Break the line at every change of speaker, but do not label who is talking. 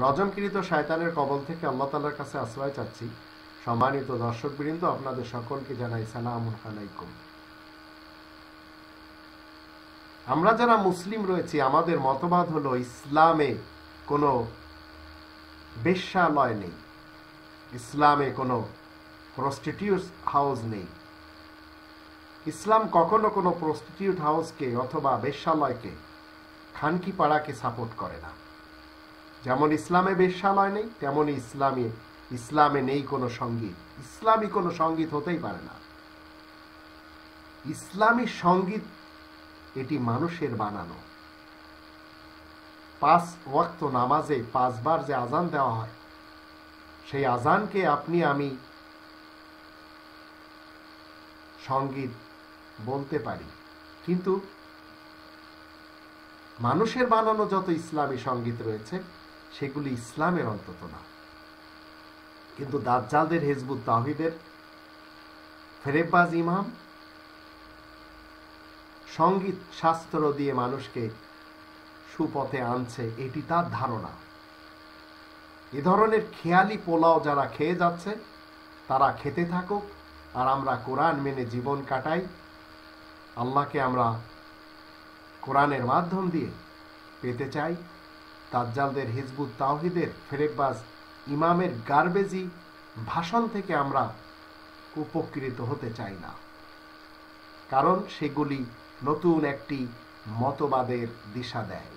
রজমকৃত শয়তানের কবল থেকে আল্লাহ তালার কাছে আশ্রয় চাচ্ছি। সম্মানিত দর্শক বৃন্দ আপনাদের সকলকে জানাই সালাম আলাইকুম। আমরা যারা মুসলিম রয়েছি, আমাদের মতবাদ হলো, ইসলামে কোনো বেশ্যালয় নেই। ইসলামে কোনো প্রস্টিটিউট হাউস নেই। ইসলাম কখনো কোনো প্রস্টিটিউট হাউসকে অথবা বেশ্যালয়কে খানকি পাড়াকে সাপোর্ট করে না। যেমন ইসলামে বেশ্যালয় নেই তেমনই ইসলামে ইসলামে নেই কোনো সংগীত। ইসলামী কোনো সংগীত হতেই পারে না। ইসলামী সংগীত এটি মানুষের বানানো। পাঁচ ওয়াক্ত নামাজে পাঁচবার যে আজান দেওয়া হয়, সেই আজানকে আপনি আমি সংগীত বলতে পারি। কিন্তু মানুষের বানানো যত ইসলামী সংগীত রয়েছে সেগুলি ইসলামের অন্তত না। কিন্তু দাজ্জালদের, হেজবুত তাহিদের ফেরেবাজ ইমাম, সংগীত শাস্ত্র দিয়ে মানুষকে সুপথে আনছে, এটি তার ধারণা। এ ধরনের খেয়ালি পোলাও যারা খেয়ে যাচ্ছে, তারা খেতে থাকুক, আর আমরা কোরআন মেনে জীবন কাটাই। আল্লাহকে আমরা কোরআনের মাধ্যম দিয়ে পেতে চাই। তাজ্জালদের হিজবুত তাওহিদের ফেরেকবাজ ইমামের গার্বেজি ভাষণ থেকে আমরা উপকৃত হতে চাই না। কারণ সেগুলি নতুন একটি মতবাদের দিশা দেয়।